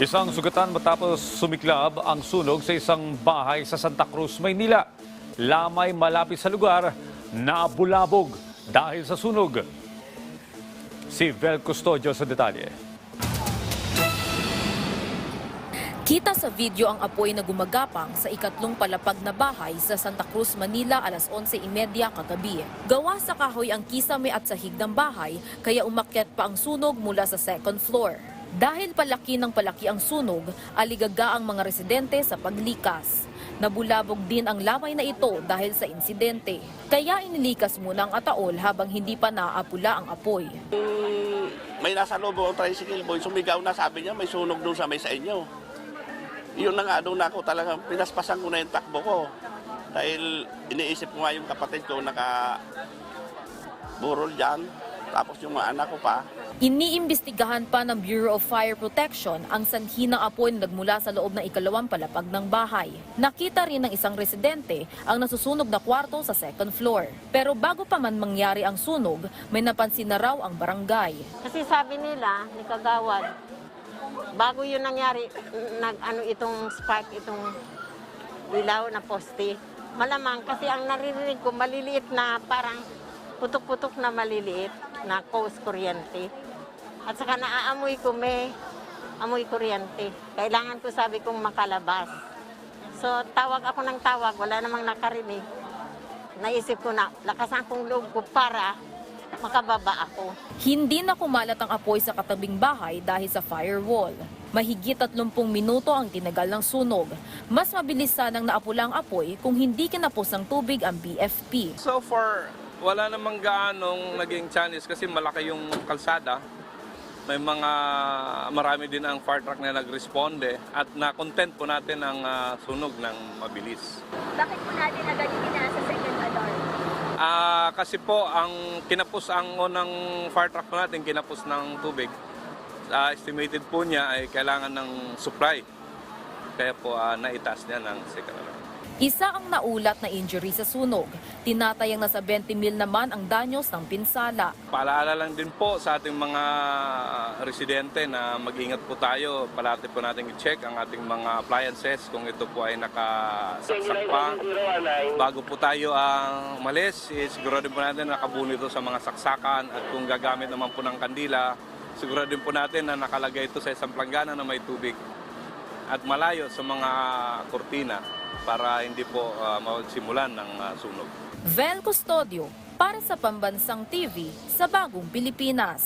Isang sugatan matapos sumiklab ang sunog sa isang bahay sa Santa Cruz, Maynila. Lamay malapit sa lugar, nabulabog dahil sa sunog. Si Vel Custodio sa detalye. Kita sa video ang apoy na gumagapang sa ikatlong palapag na bahay sa Santa Cruz, Manila alas 11.30 kagabi. Gawa sa kahoy ang kisame at sahig ng bahay kaya umakyat pa ang sunog mula sa second floor. Dahil palaki ng palaki ang sunog, aligaga ang mga residente sa paglikas. Nabulabog din ang lamay na ito dahil sa insidente. Kaya inilikas muna ang ataol habang hindi pa naapula ang apoy. may nasa loob ang tricycle boy, sumigaw na sabi niya may sunog doon sa may sa inyo. Yun na nga, doon ako talaga, pinaspasan ko na yung takbo ko. Dahil iniisip ko nga yung kapatid ko naka burol dyan, tapos yung mga anak ko pa. Iniimbestigahan pa ng Bureau of Fire Protection ang sanhi ng apoy na nagmula sa loob ng ikalawang palapag ng bahay. Nakita rin ng isang residente ang nasusunog na kwarto sa second floor. Pero bago pa man mangyari ang sunog, may napansin na raw ang barangay. Kasi sabi nila, ni Kagawad, bago yun nangyari, nag, ano itong spark, itong ilaw na poste, malamang kasi ang naririnig ko, maliliit na parang putok-putok na maliliit na cause kuryente. At saka naaamoy ko may amoy kuryente. Kailangan ko sabi kong makalabas. So tawag ako ng tawag, wala namang nakarinig. Naisip ko na, lakasan kong loob ko para makababa ako. Hindi na kumalat ang apoy sa katabing bahay dahil sa firewall. Mahigit 30 minuto ang tinagal ng sunog. Mas mabilis sanang naapula ang apoy kung hindi kinapos ng tubig ang BFP. So far, wala namang gaanong naging challenge kasi malaki yung kalsada. May mga marami din ang fire truck na nagresponde at na-content po natin ang ah, sunog ng mabilis. Bakit po natin agad yung inaasa sa second alarm? Ah, kasi po ang kinapos ang unang fire truck po natin kinapos ng tubig. Ah, estimated po niya ay kailangan ng supply. Kaya po ah, naitaas niya ng second alarm. Isa ang naulat na injury sa sunog. Tinatayang nasa 20 mil naman ang danyos ng pinsala. Paalaala lang din po sa ating mga residente na mag-ingat po tayo. Palati po natin i-check ang ating mga appliances kung ito po ay nakasaksak pa. Bago po tayo ang umalis, eh, sigurado po natin na nakabuno ito sa mga saksakan at kung gagamit naman po ng kandila, sigurado po natin na nakalagay ito sa isang planggana na may tubig at malayo sa mga kortina para hindi po uh, magsimulan ng ah, sunog. Vel Custodio para sa Pambansang TV sa Bagong Pilipinas.